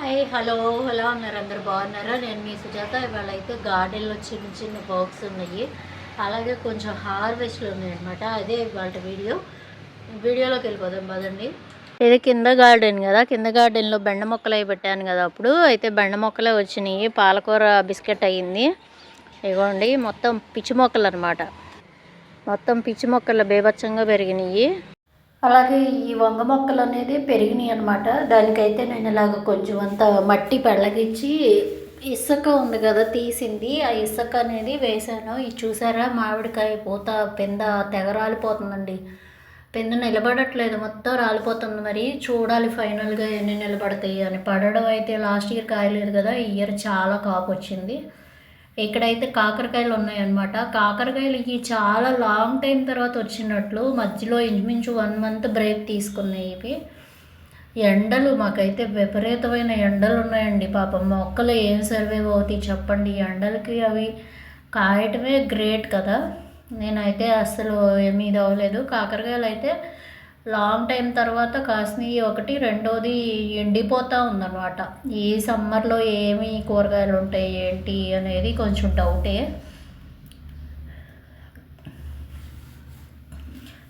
Hi hello ఎలా ఉన్నారు అందరు బాగున్నారా? నేను మీ సుజాత. ఇవాళ అయితే గార్డెన్లో చిన్న చిన్న బాక్స్ ఉన్నాయి. అలాగే కొంచెం హార్వెస్ట్లు ఉన్నాయి అనమాట అదే ఇవాళ వీడియో. వీడియోలోకి వెళ్ళిపోదాం పదండి. ఇది కింద గార్డెన్ కదా. కింద గార్డెన్లో బెండ మొక్కలు అవి పెట్టాను కదా అప్పుడు. అయితే బెండ మొక్కలే వచ్చినాయి. పాలకూర బిస్కెట్ అయ్యింది ఇగోండి మొత్తం పిచ్చి మొక్కలు అనమాట మొత్తం పిచ్చి మొక్కలు బేభత్సంగా పెరిగినాయి. అలాగే ఈ వంగ మొక్కలు అనేది పెరిగినాయి అనమాట దానికైతే నేను ఇలాగ కొంచెం అంత మట్టి పెళ్ళగిచ్చి ఇసుక ఉంది కదా తీసింది. ఆ ఇసుక అనేది వేసాను. ఇది చూసారా? మామిడికాయ పూత పెంద తెగ రాలిపోతుందండి. పెంద నిలబడట్లేదు. మొత్తం రాలిపోతుంది మరి. చూడాలి ఫైనల్గా ఎన్ని నిలబడతాయి అని. పడడం అయితే లాస్ట్ ఇయర్ కాయలేదు కదా. ఈ ఇయర్ చాలా కాపు వచ్చింది. ఇక్కడైతే కాకరకాయలు ఉన్నాయన్నమాట కాకరకాయలు ఇవి చాలా లాంగ్ టైం తర్వాత వచ్చినట్లు మధ్యలో ఇంచుమించు వన్ మంత్ బ్రేక్ తీసుకున్నాయి ఇవి. ఎండలు మాకైతే విపరీతమైన ఎండలు ఉన్నాయండి పాపం. మొక్కలు ఏం సర్వైవ్ అవుతాయి చెప్పండి. ఎండలకి అవి కాయటమే గ్రేట్ కదా. నేనైతే అస్సలు ఏమీ ఇది అవ్వలేదు. కాకరకాయలు అయితే లాంగ్ టైం తర్వాత కాసినవి ఒకటి రెండోది ఎండిపోతూ ఉందన్నమాట. ఈ సమ్మర్లో ఏమి కూరగాయలు ఉంటాయి ఏంటి అనేది కొంచెం డౌటే.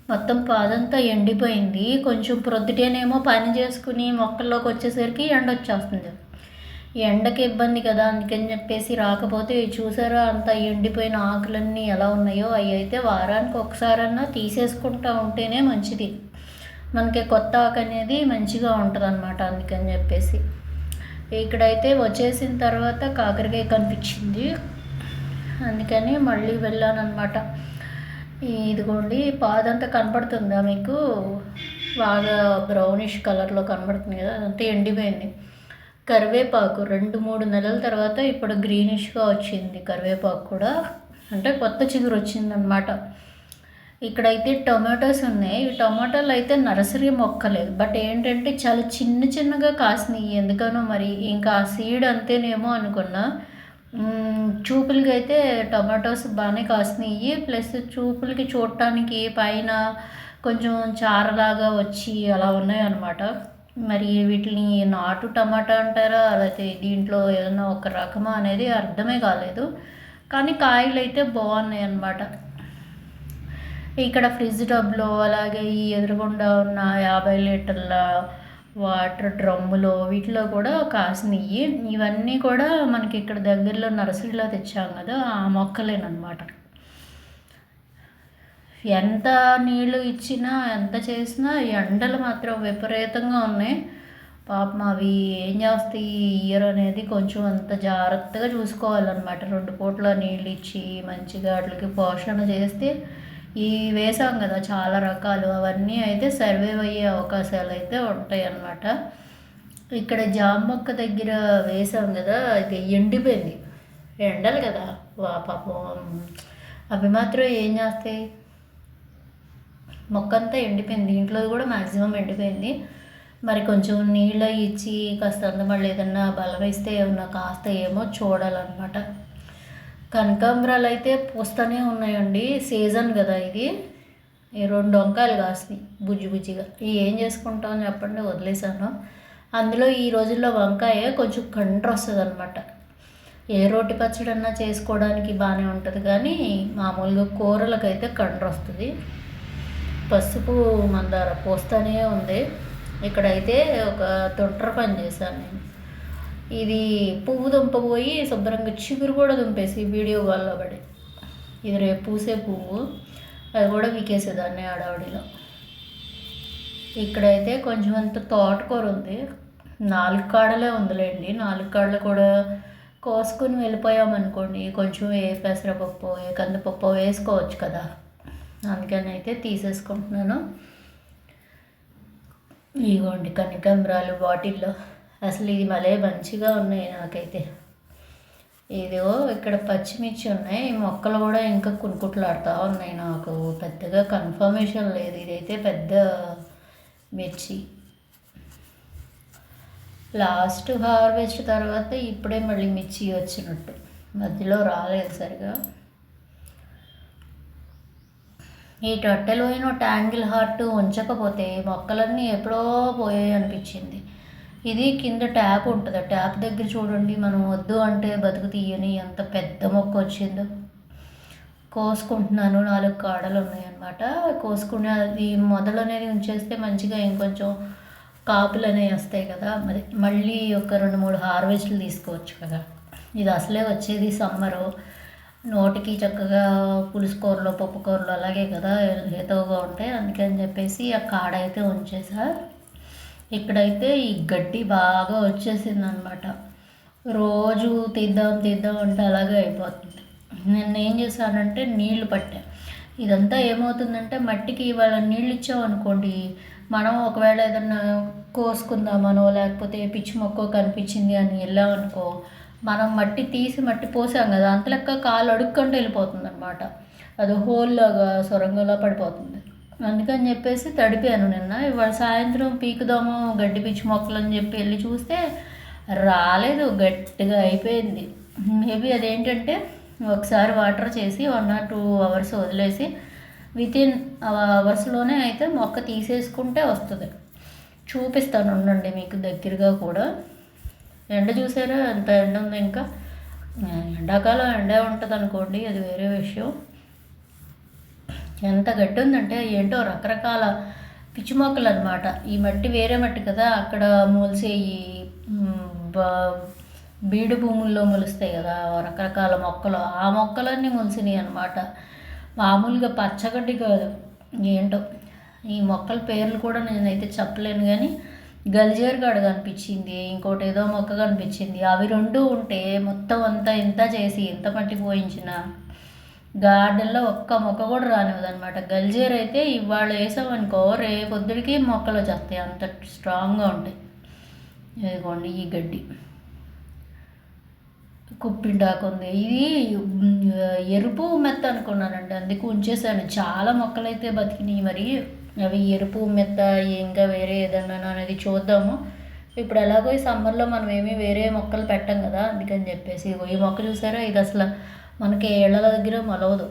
మొత్తం పాదంతా ఎండిపోయింది. కొంచెం ప్రొద్దుటేనేమో పని చేసుకుని మొక్కల్లోకి వచ్చేసరికి ఎండ వచ్చేస్తుంది. ఎండకి ఇబ్బంది కదా అందుకని చెప్పేసి రాకపోతే చూసారా అంత ఎండిపోయిన ఆకులన్నీ ఎలా ఉన్నాయో? అవి అయితే వారానికి ఒకసారన్నా తీసేసుకుంటూ ఉంటేనే మంచిది. మనకి కొత్త ఆకు అనేది మంచిగా ఉంటుంది అనమాట అందుకని చెప్పేసి. ఇక్కడైతే వచ్చేసిన తర్వాత కాకరకాయ కనిపించింది. అందుకని మళ్ళీ వెళ్ళానమాట ఇదిగోండి పాదంతా కనపడుతుందా మీకు? బాగా బ్రౌనిష్ కలర్లో కనబడుతుంది కదా అదంతా ఎండిపోయింది. కరివేపాకు రెండు మూడు నెలల తర్వాత ఇప్పుడు గ్రీనిష్గా వచ్చింది కరివేపాకు కూడా. అంటే కొత్త చిగురు వచ్చిందనమాట ఇక్కడైతే టొమాటోస్ ఉన్నాయి. ఈ టొమాటోలు అయితే నర్సరీ మొక్కలేదు. బట్ ఏంటంటే చాలా చిన్న చిన్నగా కాసినాయి. ఎందుకనో మరి ఇంకా ఆ సీడ్ అంతేనేమో అనుకున్నా. చూపులకి అయితే టొమాటోస్ బాగానే కాసినాయి. ప్లస్ చూపులకి చూడటానికి పైన కొంచెం చారలాగా వచ్చి అలా ఉన్నాయి అన్నమాట మరి వీటిని నాటు టమాటా అంటారా లేకపోతే దీంట్లో ఏదైనా ఒక రకమా అనేది అర్థమే కాలేదు. కానీ కాయలు అయితే బాగున్నాయి అన్నమాట ఇక్కడ ఫ్రిడ్జ్ టబ్లో అలాగే ఈ ఎదురుగుండా ఉన్న యాభై లీటర్ల వాటర్ డ్రమ్ములో వీటిలో కూడా కాసినవి ఇవన్నీ కూడా మనకి ఇక్కడ దగ్గరలో నర్సరీలో తెచ్చాం కదా ఆ మొక్కలేనమాట ఎంత నీళ్ళు ఇచ్చినా ఎంత చేసినా ఎండలు మాత్రం విపరీతంగా ఉన్నాయి. పాపం అవి ఏం చేస్తాయి? ఈ ఇయర్ అనేది కొంచెం అంత జాగ్రత్తగా చూసుకోవాలన్నమాట. రెండు పూట్ల నీళ్ళు ఇచ్చి మంచిగా వాటికి పోషణ చేస్తే ఈ వేసాం కదా చాలా రకాలు అవన్నీ అయితే సర్వైవ్ అయ్యే అవకాశాలు అయితే ఉంటాయి అన్నమాట. ఇక్కడ జామ మొక్క దగ్గర వేసాం కదా అది ఎండిపోయింది. ఎండలు కదా. వా పాపం. అవి మాత్రం ఏం చేస్తాయి? మొక్క అంతా ఎండిపోయింది. ఇంట్లో కూడా మ్యాక్సిమం ఎండిపోయింది. మరి కొంచెం నీళ్ళు ఇచ్చి కాస్త అంత మళ్ళీ ఏదన్నా బలం ఇస్తే ఏమన్నా కాస్త ఏమో చూడాలన్నమాట. కనకాంబరాలు అయితే పూస్తూనే ఉన్నాయండి. సీజన్ కదా ఇది. ఈ రెండు వంకాయలు కాసినాయి బుజ్జి బుజ్జిగా. ఇవి ఏం చేసుకుంటాం చెప్పండి వదిలేసాను అందులో ఈ రోజుల్లో వంకాయ కొంచెం కండ్ర వస్తుంది అనమాట ఏ రోటి పచ్చడి అన్నా చేసుకోవడానికి బాగానే ఉంటుంది కానీ మామూలుగా కూరలకైతే కండ్ర వస్తుంది పసుపు మందార పోస్తూనే ఉంది. ఇక్కడైతే ఒక తొంటర పని చేశాను నేను. ఇది పువ్వు దుంపబోయి శుభ్రంగా చిగురు కూడా దుంపేసి వీడియో కాల్లో పడి. ఇది రేపు పూసే పువ్వు. అది కూడా వీకేసేదాన్ని ఆడవాడిలో. ఇక్కడైతే కొంచెం అంత తోటకూర ఉంది. నాలుగు కాడలే ఉందిలేండి. నాలుగు కాడలు కూడా కోసుకుని వెళ్ళిపోయామనుకోండి కొంచెం ఏ పెసరపప్పు ఏ కందిపప్పు వేసుకోవచ్చు కదా. అందుకని అయితే తీసేసుకుంటున్నాను. ఇగోండి కనకాంబరాలు బాటిల్లో. అసలు ఇది భలే మంచిగా ఉన్నాయి నాకైతే. ఏదో ఇక్కడ పచ్చిమిర్చి ఉన్నాయి. ఈ మొక్కలు కూడా ఇంకా కునుకుట్లాడుతూ ఉన్నాయి నాకు. పెద్దగా కన్ఫర్మేషన్ లేదు. ఇదైతే పెద్ద మిర్చి. లాస్ట్ హార్వెస్ట్ తర్వాత ఇప్పుడే మళ్ళీ మిర్చి వచ్చినట్టు. మధ్యలో రాలేదు సరిగా. ఈ టొట్టెలు పోయిన ట్యాంగిల్ హార్ట్ ఉంచకపోతే మొక్కలన్నీ ఎప్పుడో పోయాయి అనిపించింది. ఇది కింద ట్యాప్ ఉంటుంది. ఆ ట్యాప్ దగ్గర చూడండి మనం వద్దు అంటే బతుకు తీయని ఎంత పెద్ద మొక్క వచ్చిందో. కోసుకుంటున్నాను నాలుగు కాడలు ఉన్నాయన్నమాట. కోసుకునే అది మొదలు అనేది ఉంచేస్తే మంచిగా ఇంకొంచెం కాపులు అనేవి వస్తాయి కదా. మరి మళ్ళీ ఒక రెండు మూడు హార్వెస్ట్లు తీసుకోవచ్చు కదా. ఇది అసలే వచ్చేది సమ్మరు. నోటికి చక్కగా పులుసు కూరలో పప్పు కూరలో అలాగే కదా హేతవుగా ఉంటాయి. అందుకని చెప్పేసి ఆ కాడ అయితే ఉంచేసా. ఇక్కడైతే ఈ గడ్డి బాగా వచ్చేసింది అనమాట రోజు తీద్దాం తీద్దాం అంటే అలాగే అయిపోతుంది. నేను ఏం చేశానంటే నీళ్ళు పట్టా. ఇదంతా ఏమవుతుందంటే మట్టికి ఇవాళ నీళ్ళు ఇచ్చామనుకోండి మనం ఒకవేళ ఏదన్నా కోసుకుందామనో లేకపోతే పిచ్చి మొక్క కనిపించింది అని వెళ్ళామనుకో మనం మట్టి తీసి మట్టి పోసాం కదా అంత లెక్క కాలు అడుక్కుంటూ వెళ్ళిపోతుంది అనమాట అది హోల్లాగా సొరంగంలో పడిపోతుంది. అందుకని చెప్పేసి తడిపాను నిన్న. ఇవాళ సాయంత్రం పీకుదాము గడ్డి పిచ్చి మొక్కలు అని చెప్పి వెళ్ళి చూస్తే రాలేదు గట్టిగా అయిపోయింది. మేబీ అదేంటంటే ఒకసారి వాటర్ చేసి వన్ ఆర్ టూ అవర్స్ వదిలేసి విత్ ఇన్ అవర్స్లోనే అయితే మొక్క తీసేసుకుంటే వస్తుంది. చూపిస్తాను ఉండండి మీకు దగ్గరగా కూడా. ఎండ చూసారా? ఎంత ఎండ ఉంది ఇంకా. ఎండాకాలం ఎండే ఉంటుంది అనుకోండి అది వేరే విషయం. ఎంత గట్టి ఉందంటే ఏంటో రకరకాల పిచ్చి మొక్కలు అనమాట ఈ మట్టి వేరే మట్టి కదా అక్కడ మూల్సేయి బీడు భూముల్లో మొలుస్తాయి కదా రకరకాల మొక్కలు. ఆ మొక్కలన్నీ మొలిసినాయి అనమాట మామూలుగా పచ్చగడ్డి కాదు ఏంటో. ఈ మొక్కల పేర్లు కూడా నేనైతే చెప్పలేను కానీ గల్జేర్ గడ కనిపించింది ఇంకోటి ఏదో మొక్క కనిపించింది. అవి రెండు ఉంటే మొత్తం అంతా ఇంత చేసి ఎంత మట్టి పోయించినా? గార్డెన్లో ఒక్క మొక్క కూడా రానివ్వదనమాట గల్జేర్ అయితే ఇవాళ వేసామనుకో రేపొద్దుడికి మొక్కలు వచ్చేస్తాయి. అంత స్ట్రాంగ్గా ఉంటాయి. ఇదిగోండి ఈ గడ్డి. కుప్పిండాకు ఉంది. ఇది ఎరుపు మెత్త అనుకున్నానండి. అందుకు ఉంచేసాను. చాలా మొక్కలైతే బతికినాయి మరి. అవి ఎరుపు మెత్త ఇంకా వేరే ఏదన్నా అనేది చూద్దాము. ఇప్పుడు ఎలాగో ఈ సమ్మర్లో మనం ఏమీ వేరే మొక్కలు పెట్టం కదా అందుకని చెప్పేసి ఈ మొక్క చూసారా? ఇది అసలు మనకి ఏళ్ళ దగ్గర మొలవదు.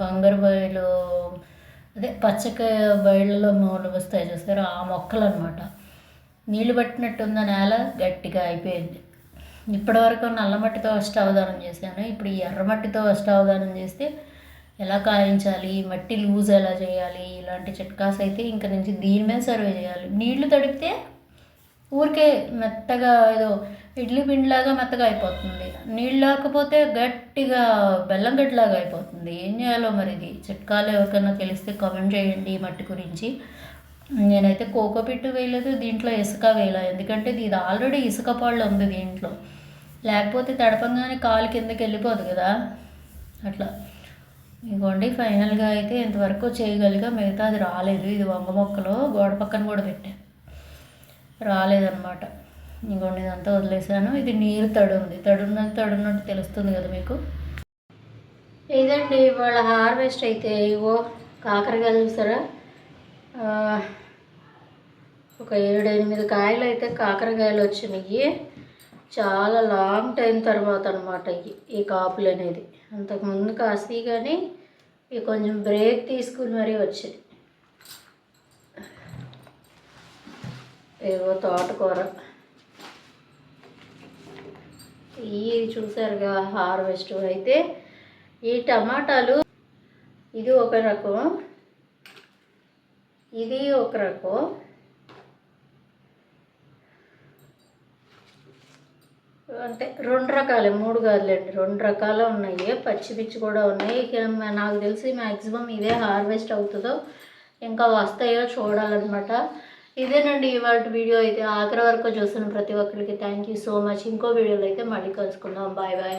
బంగారు బయలు అదే పచ్చక బయళ్ళలో మొలలు వస్తాయి చూసారా? ఆ మొక్కలు అనమాట నీళ్ళు పట్టినట్టుంద నేల గట్టిగా అయిపోయింది. ఇప్పటివరకు నల్లమట్టితో అష్టావధానం చేశాను. ఇప్పుడు ఈ ఎర్రమట్టితో అష్టావధానం చేస్తే ఎలా కాయించాలి? మట్టి లూజ్ ఎలా చేయాలి? ఇలాంటి చిట్కాస్ అయితే ఇంక నుంచి దీని మీద సర్వే చేయాలి. నీళ్ళు తడిపితే ఊరికే మెత్తగా ఏదో ఇడ్లీ పిండిలాగా మెత్తగా అయిపోతుంది. నీళ్ళు లేకపోతే గట్టిగా బెల్లం గడ్డలాగా అయిపోతుంది. ఏం చేయాలో మరి ఇది? చిట్కాలు ఎవరికైనా తెలిస్తే కామెంట్ చేయండి ఈ మట్టి గురించి. నేనైతే కోకో పిట్టు వేయలేదు దీంట్లో ఇసుక వేయలేదు ఎందుకంటే ఇది ఆల్రెడీ ఇసుక పళ్ళు ఉంది దీంట్లో. లేకపోతే తడపంగానే కాలు కిందకి వెళ్ళిపోదు కదా. అట్లా. ఇదిగోండి ఫైనల్గా అయితే ఇంతవరకు చేయగలిగా మిగతా అది రాలేదు. ఇది వంగ మొక్కలు గోడ పక్కన కూడా పెట్టాను రాలేదన్నమాట. ఇంకోండి ఇదంతా వదిలేసాను ఇది నీరు తడుంది. తడున్నది తడున్నట్టు తెలుస్తుంది కదా మీకు? ఇదండి ఇవాళ హార్వెస్ట్ అయితే ఇవో కాకరకాయలు చూసారా? ఒక ఏడు ఎనిమిది కాయలు అయితే కాకరకాయలు వచ్చినాయి చాలా లాంగ్ టైం తర్వాత అనమాట ఈ కాపులు అనేది అంతకుముందు కాసి కానీ ఇవి కొంచెం బ్రేక్ తీసుకుని మరీ వచ్చింది. ఏవో తోటకూర. ఈ చూసారుగా హార్వెస్ట్ అయితే ఈ టమాటాలు ఇది ఒక రకం ఇది ఒక రకం. అంటే రెండు రకాలే మూడు కాదులేండి రెండు రకాలు ఉన్నాయి. పచ్చిమిర్చి కూడా ఉన్నాయి. నాకు తెలిసి మ్యాక్సిమం ఇదే హార్వెస్ట్ అవుతుందో ఇంకా వస్తాయో చూడాలన్నమాట. ఇదేనండి ఇవాళ వీడియో అయితే ఆఖరి వరకు చూసిన ప్రతి ఒక్కరికి థ్యాంక్ యూ సో మచ్. ఇంకో వీడియోలో అయితే మళ్ళీ కలుసుకుందాం. Bye bye